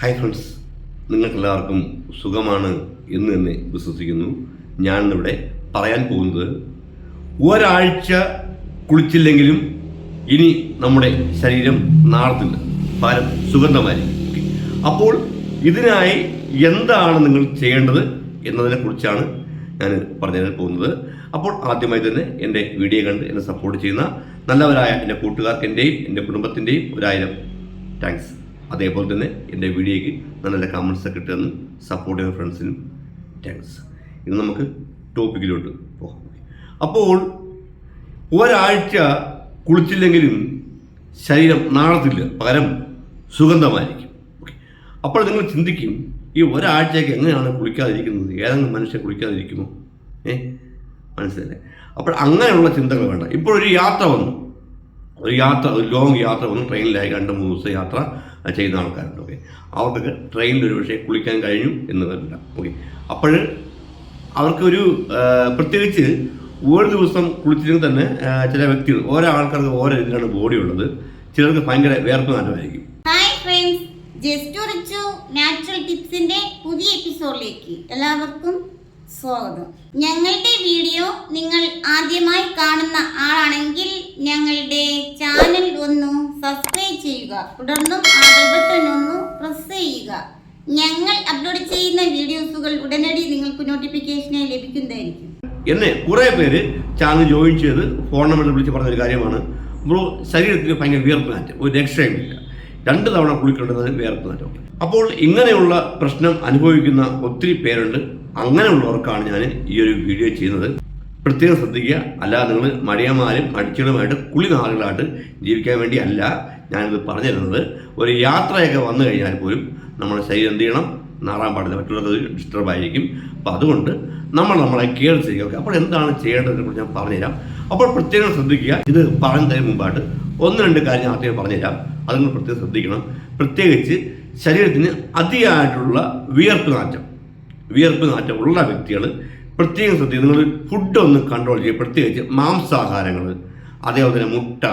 Hi friends നിങ്ങൾക്കെല്ലാവർക്കും സുഖമാണ് എന്ന് തന്നെ വിശ്വസിക്കുന്നു. ഞാനിന്നിവിടെ പറയാൻ പോകുന്നത് ഒരാഴ്ച കുളിച്ചില്ലെങ്കിലും ഇനി നമ്മുടെ ശരീരം നാളത്തില്ല ഭാരം സുഗന്ധമായിരിക്കും. അപ്പോൾ ഇതിനായി എന്താണ് നിങ്ങൾ ചെയ്യേണ്ടത് എന്നതിനെ കുറിച്ചാണ് ഞാൻ പറഞ്ഞു തരാൻ പോകുന്നത്. അപ്പോൾ ആദ്യമായി തന്നെ എന്റെ വീഡിയോ കണ്ട് എന്നെ സപ്പോർട്ട് ചെയ്യുന്ന നല്ലവരായ എന്റെ കൂട്ടുകാർക്കെന്റെയും എന്റെ കുടുംബത്തിന്റെയും ഒരായിരം താങ്ക്സ് അതേപോലെ തന്നെ എന്റെ വീഡിയോയ്ക്ക് നല്ല കമൻസ് ഒക്കെ ഇട്ടെന്ന് സപ്പോർട്ട് ചെയ്യുന്ന ഫ്രണ്ട്സിനും താങ്ക്സ് ഇന്ന് നമുക്ക് ടോപ്പിക്കിലോട്ട് പോകാം. അപ്പോൾ ഒരാഴ്ച കുളിച്ചില്ലെങ്കിലും ശരീരം നാളത്തില്ല പകരം സുഗന്ധമായിരിക്കും. അപ്പോൾ നിങ്ങൾ ചിന്തിക്കും ഈ ഒരാഴ്ചയ്ക്ക് എങ്ങനെയാണ് കുളിക്കാതിരിക്കുന്നത്? ഏതെങ്കിലും മനുഷ്യൻ കുളിക്കാതിരിക്കുമോ? ഏ? മനസ്സിലല്ലേ അപ്പോൾ അങ്ങനെയുള്ള ചിന്തകൾ വേണ്ട. ഇപ്പോൾ ഒരു യാത്ര വന്നു. ഒരു യാത്ര ഒരു ലോങ് യാത്ര വന്നു. ട്രെയിനിലായി രണ്ട് മൂന്ന് ദിവസം യാത്ര. ചെയ്യുന്ന ആൾക്കാരുണ്ട് ഓക്കെ അവർക്കൊക്കെ ട്രെയിനിൽ ഒരു പക്ഷേ കുളിക്കാൻ കഴിഞ്ഞു എന്ന് വരില്ല ഓക്കെ അപ്പോൾ അവർക്കൊരു പ്രത്യേകിച്ച് ഒരു ദിവസം കുളിച്ചില്ലെങ്കിൽ തന്നെ ചില വ്യക്തികൾ ഓരോ ആൾക്കാർക്ക് ഓരോ രീതിയിലാണ് ബോഡി ഉള്ളത്. ചിലർക്ക് ഭയങ്കര വേർപ്പ് നല്ലതായിരിക്കും. പുതിയ എപ്പിസോഡിലേക്ക് എല്ലാവർക്കും സ്വാഗതം. ഞങ്ങളുടെ വീഡിയോ നിങ്ങൾ ആദ്യമായി കാണുന്ന ആളാണെങ്കിൽ ഞങ്ങളുടെ ചാനൽ ഒന്ന് സബ്സ്ക്രൈബ് ചെയ്യുക. തുടർന്നും ആ ബെൽ ബട്ടൺ ഒന്ന് പ്രസ് ചെയ്യുക ഞങ്ങൾ അപ്ലോഡ് ചെയ്യുന്ന വീഡിയോസുകൾ ഉടനടി നിങ്ങൾക്ക് നോട്ടിഫിക്കേഷനായി ലഭിക്കുന്നതായിരിക്കും. എന്നെ കുറേ പേര് ചാനൽ ജോയിൻ ചെയ്ത് ഫോൺ നമ്പർ വിളിച്ച് പറഞ്ഞൊരു കാര്യമാണ്. ബ്രോ ശരീരത്തിന് ഭയങ്കര വിയർപ്പ് നാറ്റം ഒരു രക്ഷയുമില്ല രണ്ട് തവണ കുളിക്കേണ്ടത് വിയർപ്പ് നാറ്റം അപ്പോൾ ഇങ്ങനെയുള്ള പ്രശ്നം അനുഭവിക്കുന്ന ഒത്തിരി പേരുണ്ട്. അങ്ങനെയുള്ളവർക്കാണ് ഞാൻ ഈ ഒരു വീഡിയോ ചെയ്യുന്നത്. പ്രത്യേകം ശ്രദ്ധിക്കുക. അല്ലാതെ നിങ്ങൾ മടിയന്മാരും അടിച്ചുകളുമായിട്ട് കുളി നാളുകളായിട്ട് ജീവിക്കാൻ വേണ്ടി അല്ല ഞാനിത് പറഞ്ഞു തരുന്നത് ഒരു യാത്രയൊക്കെ വന്നു കഴിഞ്ഞാൽ പോലും നമ്മുടെ ശരീരം എന്ത് ചെയ്യണം? നാറാൻ പാടില്ല മറ്റുള്ളവർക്ക് ഡിസ്റ്റർബ് ആയിരിക്കും. അപ്പോൾ അതുകൊണ്ട് നമ്മൾ നമ്മളെ കെയർ ചെയ്യുക. ഓക്കെ അപ്പോൾ എന്താണ് ചെയ്യേണ്ടതെന്ന് കുറിച്ച് ഞാൻ പറഞ്ഞുതരാം. അപ്പോൾ പ്രത്യേകം ശ്രദ്ധിക്കുക. ഇത് പറയുന്നതിന് മുമ്പായിട്ട് ഒന്ന് രണ്ട് കാര്യം ഞാൻ ആദ്യം പറഞ്ഞുതരാം. അതുങ്ങൾ പ്രത്യേകം ശ്രദ്ധിക്കണം. പ്രത്യേകിച്ച് ശരീരത്തിന് അതിയായിട്ടുള്ള വിയർപ്പ് നാറ്റം. വിയർപ്പ് നാറ്റം ഉള്ള വ്യക്തികൾ പ്രത്യേകം ശ്രദ്ധിക്കുക. നിങ്ങൾ ഫുഡ് ഒന്ന് കൺട്രോൾ ചെയ്യുക. പ്രത്യേകിച്ച് മാംസാഹാരങ്ങൾ അതേപോലെ തന്നെ മുട്ട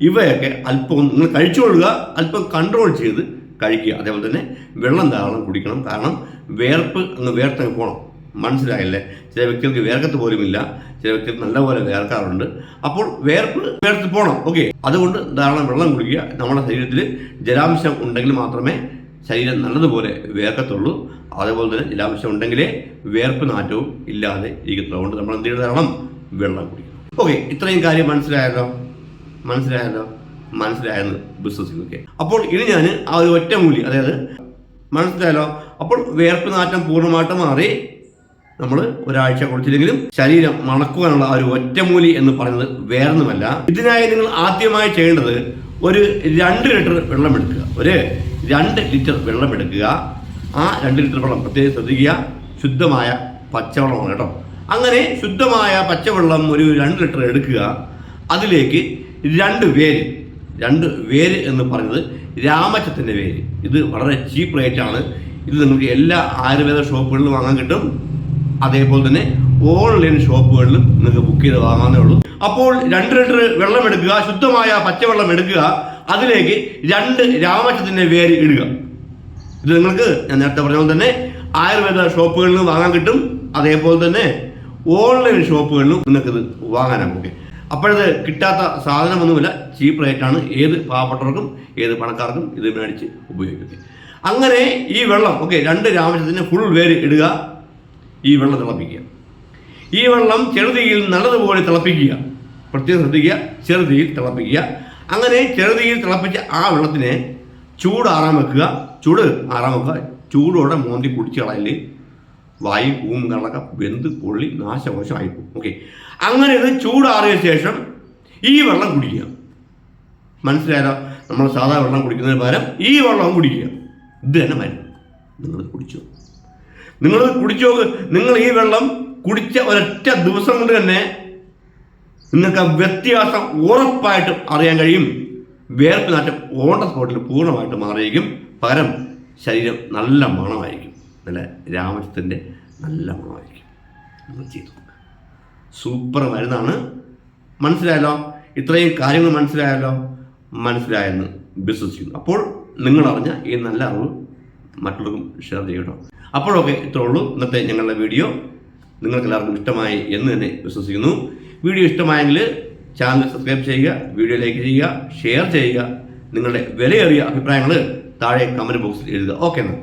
ഇവയൊക്കെ അല്പം നിങ്ങൾ കഴിച്ചുകൊള്ളുക. അല്പം കൺട്രോൾ ചെയ്ത് കഴിക്കുക. അതേപോലെ തന്നെ വെള്ളം ധാരാളം കുടിക്കണം. കാരണം വേർപ്പ് അങ്ങ് വേർത്തങ്ങ് പോകണം മനസ്സിലായില്ലേ? ചില വ്യക്തികൾക്ക് വേർക്കത്ത് പോലുമില്ല. ചില വ്യക്തികൾക്ക് നല്ലപോലെ വേർക്കാറുണ്ട്. അപ്പോൾ വേർപ്പ് വേർത്ത് പോകണം ഓക്കെ. അതുകൊണ്ട് ധാരാളം വെള്ളം കുടിക്കുക. നമ്മുടെ ശരീരത്തിൽ ജലാംശം ഉണ്ടെങ്കിൽ മാത്രമേ ശരീരം നല്ലതുപോലെ വേർക്കത്തുള്ളൂ. അതേപോലെ തന്നെ ജലാംശം ഉണ്ടെങ്കിലേ വേർപ്പ് നാറ്റവും ഇല്ലാതെ ഇരിക്കത്തുള്ളൂ. അതുകൊണ്ട് നമ്മൾ എന്ത് ചെയ്യണം? വെള്ളം കുടിക്കണം. ഓക്കെ. ഇത്രയും കാര്യം മനസ്സിലായല്ലോ? മനസ്സിലായല്ലോ? മനസ്സിലായെന്ന് വിശ്വസിക്കുന്നു അപ്പോൾ ഇനി ഞാൻ ആ ഒരു ഒറ്റ മൂലി അതായത് മനസ്സിലായല്ലോ? അപ്പോൾ വേർപ്പ് നാറ്റം പൂർണമായിട്ട് മാറി നമ്മൾ ഒരാഴ്ച കുളിച്ചില്ലെങ്കിലും ശരീരം മണക്കുവാനുള്ള ഒരു ഒറ്റമൂലി എന്ന് പറയുന്നത് വേറൊന്നുമല്ല. ഇതിനായി നിങ്ങൾ ആദ്യമായി ചെയ്യേണ്ടത് ഒരു രണ്ട് ലിറ്റർ വെള്ളം എടുക്കുക. ഒരു രണ്ട് ലിറ്റർ വെള്ളം എടുക്കുക. ആ രണ്ട് ലിറ്റർ വെള്ളം പ്രത്യേകം ശ്രദ്ധിക്കുക. ശുദ്ധമായ പച്ചവെള്ളമാണ് കേട്ടോ. അങ്ങനെ ശുദ്ധമായ പച്ചവെള്ളം ഒരു രണ്ട് ലിറ്റർ എടുക്കുക. അതിലേക്ക് രണ്ട് വേര് രണ്ട് വേര് എന്ന് പറഞ്ഞത് രാമച്ചത്തിന്റെ വേര്. ഇത് വളരെ ചീപ്പ് റേറ്റ് ആണ്. ഇത് നിങ്ങൾക്ക് എല്ലാ ആയുർവേദ ഷോപ്പുകളിലും വാങ്ങാൻ കിട്ടും. അതേപോലെ തന്നെ ഓൺലൈൻ ഷോപ്പുകളിലും നിങ്ങൾക്ക് ബുക്ക് ചെയ്ത് വാങ്ങാവുന്നേ ഉള്ളൂ. അപ്പോൾ രണ്ട് ലിറ്റർ വെള്ളം എടുക്കുക ശുദ്ധമായ പച്ചവെള്ളം എടുക്കുക അതിലേക്ക് രണ്ട് രാമച്ചത്തിന്റെ വേര് ഇടുക. ഇത് നിങ്ങൾക്ക് ഞാൻ നേരത്തെ പറഞ്ഞ പോലെ തന്നെ ആയുർവേദ ഷോപ്പുകളിലും വാങ്ങാൻ കിട്ടും. അതേപോലെ തന്നെ ഓൺലൈൻ ഷോപ്പുകളിലും നിങ്ങൾക്കിത് വാങ്ങാനാകും ഓക്കെ അപ്പോഴത് കിട്ടാത്ത സാധനമൊന്നുമില്ല ചീപ്പ് റേറ്റാണ് ഏത് പാവപ്പെട്ടവർക്കും ഏത് പണക്കാർക്കും ഇത് മേടിച്ച് ഉപയോഗിക്കുക അങ്ങനെ ഈ വെള്ളം ഓക്കെ രണ്ട് രാമചന്ദ്രന് ഫുൾ വേര് ഇടുക ഈ വെള്ളം തിളപ്പിക്കുക. ഈ വെള്ളം ചെറുതിയിൽ നല്ലതുപോലെ തിളപ്പിക്കുക. പ്രത്യേകം ശ്രദ്ധിക്കുക ചെറുതീയിൽ തിളപ്പിക്കുക. അങ്ങനെ ചെറുതിയിൽ തിളപ്പിച്ച ആ വെള്ളത്തിനെ ചൂട് ആറാൻ വെക്കുക. ചൂട് ആറാൻ വെക്കുക. ചൂടോടെ മോന്തി കുടിച്ച് കളയൽ. വായും പൂവും കള്ളൊക്കെ വെന്ത് പൊള്ളി നാശകോശമായി പോകും ഓക്കെ അങ്ങനെ ഇത് ചൂടാറിയ ശേഷം ഈ വെള്ളം കുടിക്കുക. മനസ്സിലായല്ലോ നമ്മൾ സാധാ വെള്ളം കുടിക്കുന്നതിന് പകരം ഈ വെള്ളം കുടിക്കുക. ഇത് തന്നെ മരുന്ന് നിങ്ങൾ കുടിച്ചു. നിങ്ങൾ കുടിച്ചോ നിങ്ങൾ ഈ വെള്ളം കുടിച്ച ഒരൊറ്റ ദിവസം കൊണ്ട് തന്നെ നിങ്ങൾക്ക് ആ വ്യത്യാസം ഉറപ്പായിട്ടും അറിയാൻ കഴിയും. വേർപ്പ് നാറ്റം ഓണ്ട സ്പോട്ടിൽ പൂർണമായിട്ട് മാറിയിരിക്കും. പകരം ശരീരം നല്ല മണമായിരിക്കും. നല്ല രാമരത്തിന്റെ നല്ല ഗുണമായിരിക്കും. നമ്മൾ ചെയ്തു. സൂപ്പർ മരുന്നാണ്. മനസ്സിലായല്ലോ? ഇത്രയും കാര്യങ്ങൾ മനസ്സിലായല്ലോ? മനസ്സിലായെന്ന് വിശ്വസിക്കുന്നു. അപ്പോൾ നിങ്ങൾ അറിഞ്ഞ ഈ നല്ല അറിവ് മറ്റുള്ളവർക്കും ഷെയർ ചെയ്യട്ടോ അപ്പോഴൊക്കെ ഇത്രേ ഉള്ളൂ. ഇന്നത്തെ ഞങ്ങളുടെ വീഡിയോ നിങ്ങൾക്ക് എല്ലാവർക്കും ഇഷ്ടമായി എന്ന് തന്നെ വിശ്വസിക്കുന്നു. വീഡിയോ ഇഷ്ടമായെങ്കിൽ ചാനൽ സബ്സ്ക്രൈബ് ചെയ്യുക വീഡിയോ ലൈക്ക് ചെയ്യുക ഷെയർ ചെയ്യുക. നിങ്ങളുടെ വിലയേറിയ അഭിപ്രായങ്ങൾ താഴെ കമന്റ് ബോക്സിൽ എഴുതുക. ഓക്കെ എന്നാൽ